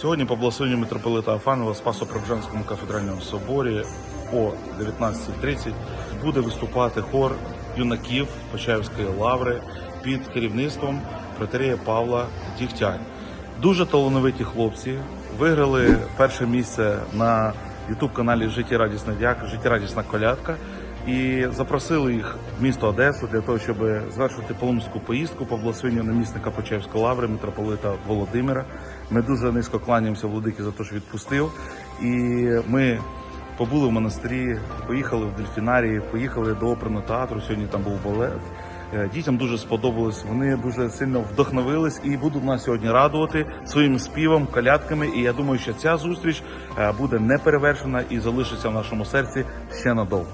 Сьогодні по благословенню митрополита Афанова в Спасо-Преображенському кафедральному соборі о 19.30 буде виступати хор юнаків Почаївської лаври під керівництвом протерея Павла Дігтяй. Дуже талановиті хлопці виграли перше місце на ютуб-каналі Життєрадісна дяка, Життєрадісна колядка. І запросили їх в місто Одесу для того, щоб звершити паломницьку поїздку по благословенню намісника Почаївської лаври митрополита Володимира. Ми дуже низько кланяємося владикі за те, що відпустив. І ми побули в монастирі, поїхали в дельфінарії, поїхали до оперного театру. Сьогодні там був балет. Е, Дітям дуже сподобалось. Вони дуже сильно вдохновились і будуть нас сьогодні радувати своїм співом, колядками. І я думаю, що ця зустріч е, буде неперевершена і залишиться в нашому серці ще надовго.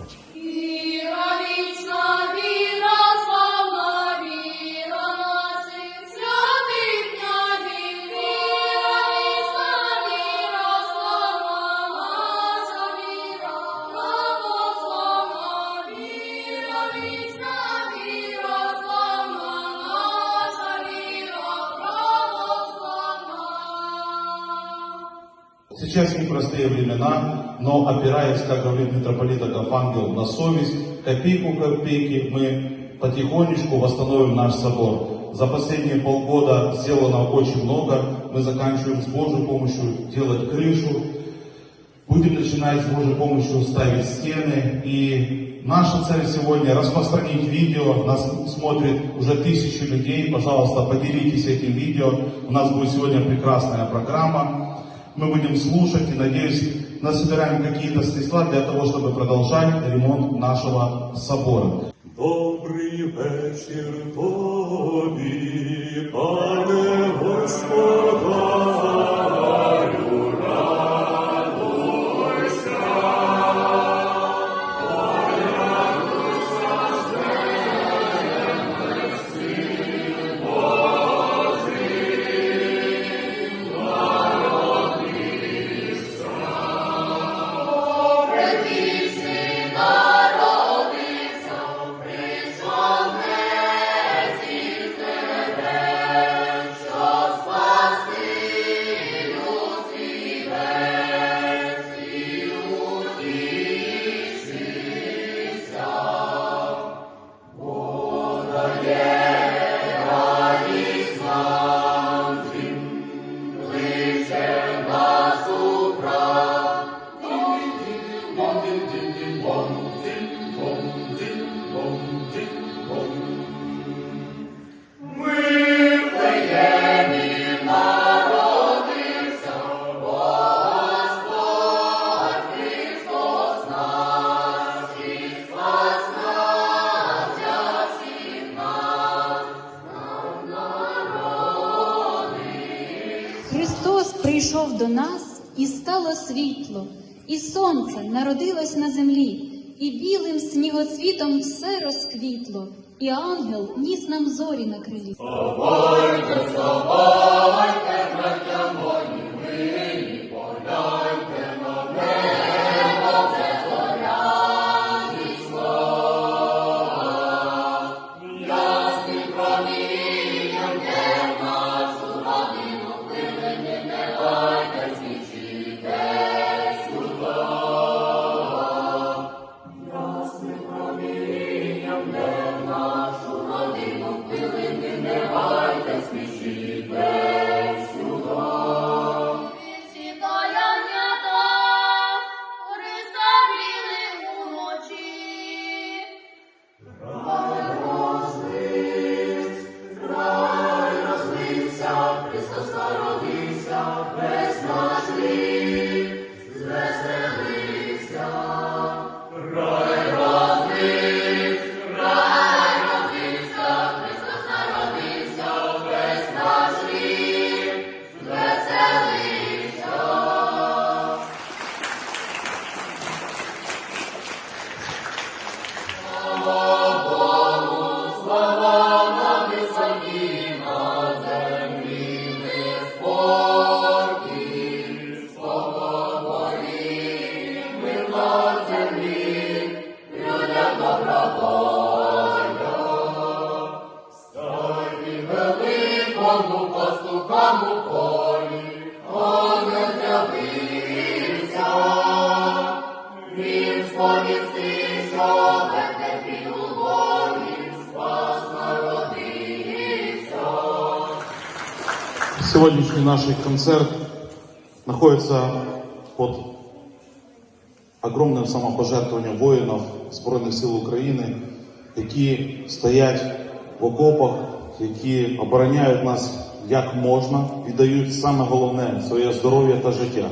Сейчас непростые времена, но опираясь, как говорит митрополит Агафангел, на совесть, копейку копейки мы потихонечку восстановим наш собор. За последние полгода сделано очень много. Мы заканчиваем с Божьей помощью делать крышу. Будем начинать с Божьей помощью ставить стены. И наша цель сегодня распространить видео. Нас смотрит уже тысячи людей. Пожалуйста, поделитесь этим видео. У нас будет сегодня прекрасная программа. Мы будем слушать и, надеюсь, насобираем какие-то средства для того, чтобы продолжать ремонт нашего собора. Добрий вечір тобі, прийшов до нас, і стало світло, і сонце народилось на землі, і білим снігоцвітом все розквітло, і ангел ніс нам зорі на крилі. Спішіть без сюда. Сегодняшний наш концерт находится под огромним самопожертвуванням воїнів Збройних сил України, які стоять в окопах, які обороняють нас як можна, віддають саме головне своє здоров'я та життя.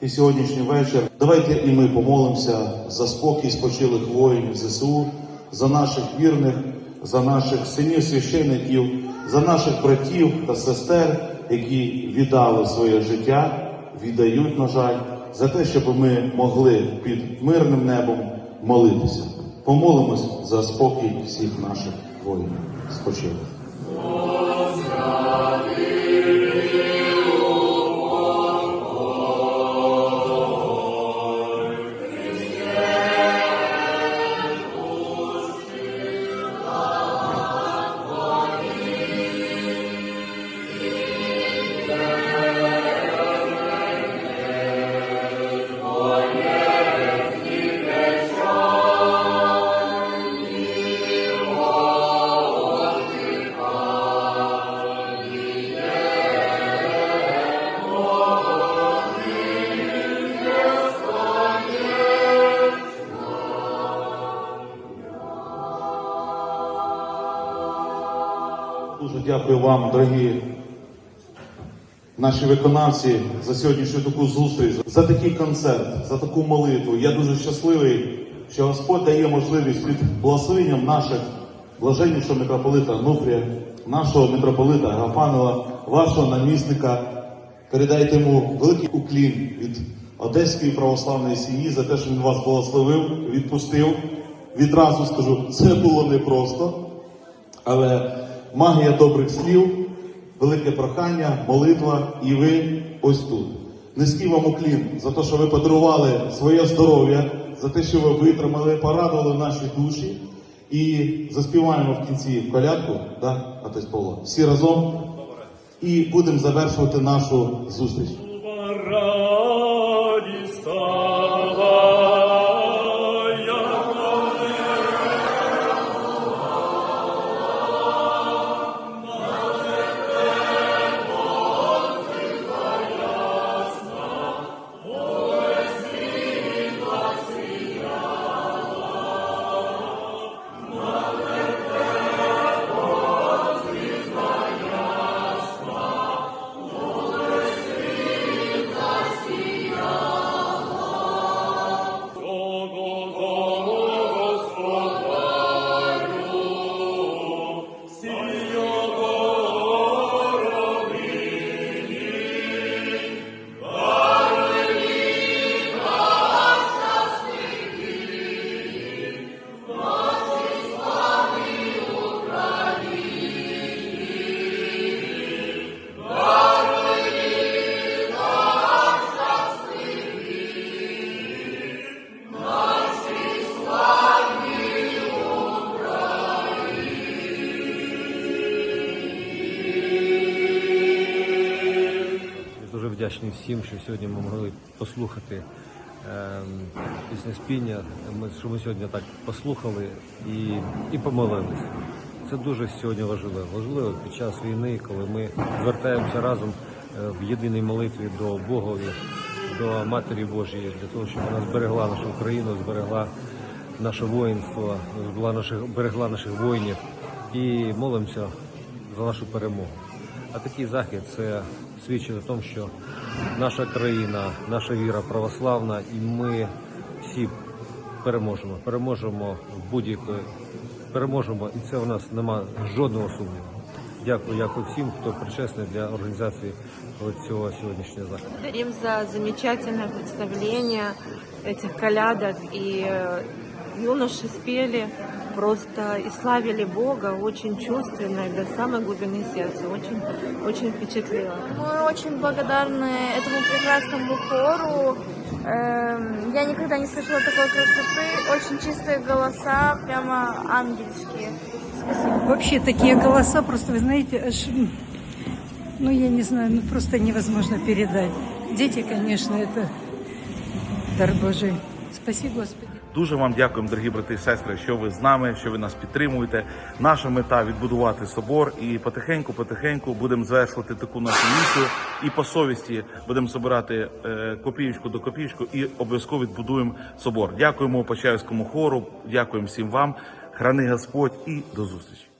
І сьогоднішній вечір давайте і ми помолимося за спокій спочилих воїнів ЗСУ, за наших вірних, за наших синів священиків, за наших братів та сестер, які віддали своє життя, віддають, на жаль, за те, щоб ми могли під мирним небом молитися. Помолимось за спокій всіх наших воїнів. Спочилих. Дякую вам, дорогі наші виконавці, за сьогоднішню таку зустріч, за такий концерт, за таку молитву. Я дуже щасливий, що Господь дає можливість під благословенням наших блаженнішого митрополита Нуфрія, нашого митрополита Гафанова, вашого намісника. Передайте йому великий уклін від Одеської православної сім'ї за те, що він вас благословив, відпустив. Відразу скажу, це було непросто. Але магія добрих слів, велике прохання, молитва, і ви ось тут. Низький вам уклін за те, що ви подарували своє здоров'я, за те, що ви витримали, порадували наші душі. І заспіваємо в кінці колядку, да, отець Павло, всі разом. І будемо завершувати нашу зустріч. Вдячний всім, що сьогодні ми могли послухати ем, піснеспіння, ми, що ми сьогодні так послухали і, і помолилися. Це дуже сьогодні важливо. Важливо під час війни, коли ми звертаємося разом е, в єдиній молитві до Богові, до Матері Божої, для того, щоб вона зберегла нашу Україну, зберегла наше воїнство, зберегла наших, берегла наших воїнів і молимося за нашу перемогу. А такий захід це свідчить о тому, що наша країна, наша віра православна, і ми всі переможемо. Переможемо будь-якої переможемо, і це у нас нема жодного сумніву. Дякую, дякую всім, хто причесний для організації цього сьогоднішнього заходу. Благодарим за замечательное представление этих колядок. И э, юноши спели просто и славили Бога очень чувственно и до самой глубины сердца. Очень, очень впечатлило. Мы очень благодарны этому прекрасному хору. Эм, Я никогда не слышала такой красоты. Очень чистые голоса, прямо ангельские. Спасибо. Вообще такие голоса, просто вы знаете, аж, ну я не знаю, ну просто невозможно передать. Дети, конечно, это дар Божий. Спасибо, Господи. Дуже вам дякуємо, дорогі брати і сестри, що ви з нами, що ви нас підтримуєте. Наша мета відбудувати собор, і потихеньку, потихеньку будемо звершувати таку нашу місію. І по совісті будемо збирати е, копієчку до копійку і обов'язково відбудуємо собор. Дякуємо Почаївському хору, дякуємо всім вам. Храни Господь і до зустрічі.